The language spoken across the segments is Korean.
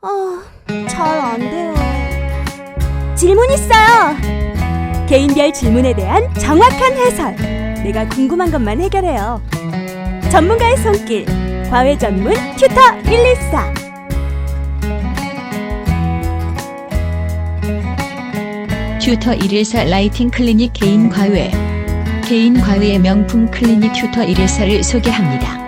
아, 잘 안 돼요. 질문 있어요. 개인별 질문에 대한 정확한 해설. 내가 궁금한 것만 해결해요. 전문가의 손길. 과외 전문 튜터 114. 튜터 114 라이팅 클리닉 개인 과외 개인 과외의 명품 클리닉 튜터 114를 소개합니다.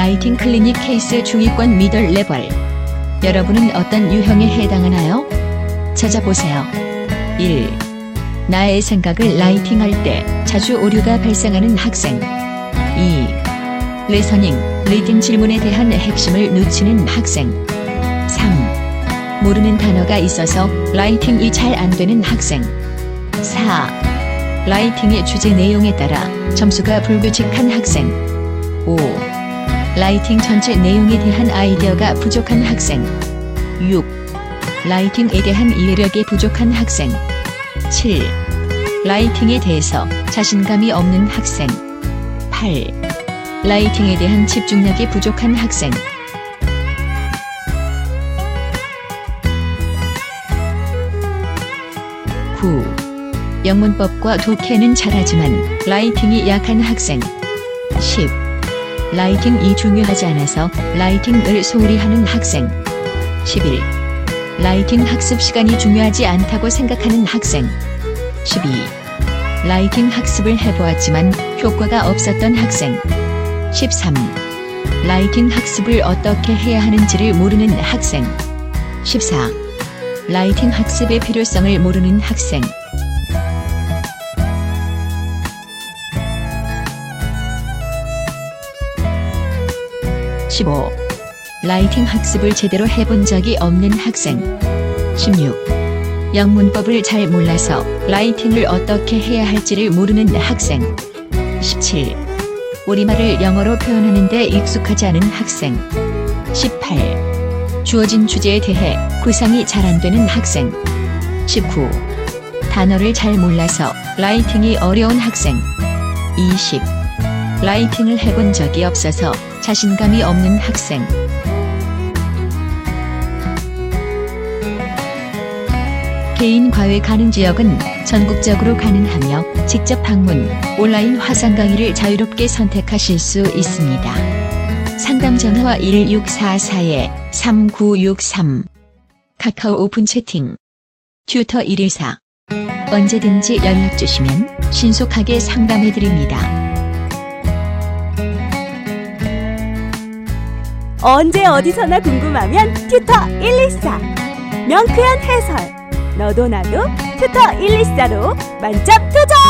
라이팅 클리닉 케이스 중위권 미들 레벨. 여러분은 어떤 유형에 해당하나요? 찾아보세요. 1. 나의 생각을 라이팅할 때 자주 오류가 발생하는 학생. 2. 레서닝, 리딩 질문에 대한 핵심을 놓치는 학생. 3. 모르는 단어가 있어서 라이팅이 잘 안 되는 학생. 4. 라이팅의 주제 내용에 따라 점수가 불규칙한 학생. 5. 라이팅 전체 내용에 대한 아이디어가 부족한 학생. 6. 라이팅에 대한 이해력이 부족한 학생. 7. 라이팅에 대해서 자신감이 없는 학생. 8. 라이팅에 대한 집중력이 부족한 학생. 9. 영문법과 독해는 잘하지만 라이팅이 약한 학생. 10. 라이팅이 중요하지 않아서 라이팅을 소홀히 하는 학생. 11. 라이팅 학습 시간이 중요하지 않다고 생각하는 학생. 12. 라이팅 학습을 해보았지만 효과가 없었던 학생. 13. 라이팅 학습을 어떻게 해야 하는지를 모르는 학생. 14. 라이팅 학습의 필요성을 모르는 학생. 15. 라이팅 학습을 제대로 해본 적이 없는 학생. 16. 영문법을 잘 몰라서 라이팅을 어떻게 해야 할지를 모르는 학생. 17. 우리말을 영어로 표현하는데 익숙하지 않은 학생. 18. 주어진 주제에 대해 구상이 잘 안 되는 학생. 19. 단어를 잘 몰라서 라이팅이 어려운 학생. 20. 라이팅을 해본 적이 없어서 자신감이 없는 학생. 개인 과외 가능 지역은 전국적으로 가능하며 직접 방문, 온라인 화상 강의를 자유롭게 선택하실 수 있습니다. 상담 전화와 1644-3963 카카오 오픈 채팅 튜터 114 언제든지 연락 주시면 신속하게 상담해 드립니다. 언제 어디서나 궁금하면 튜터 114. 명쾌한 해설. 너도 나도 튜터 114로 만점 도전!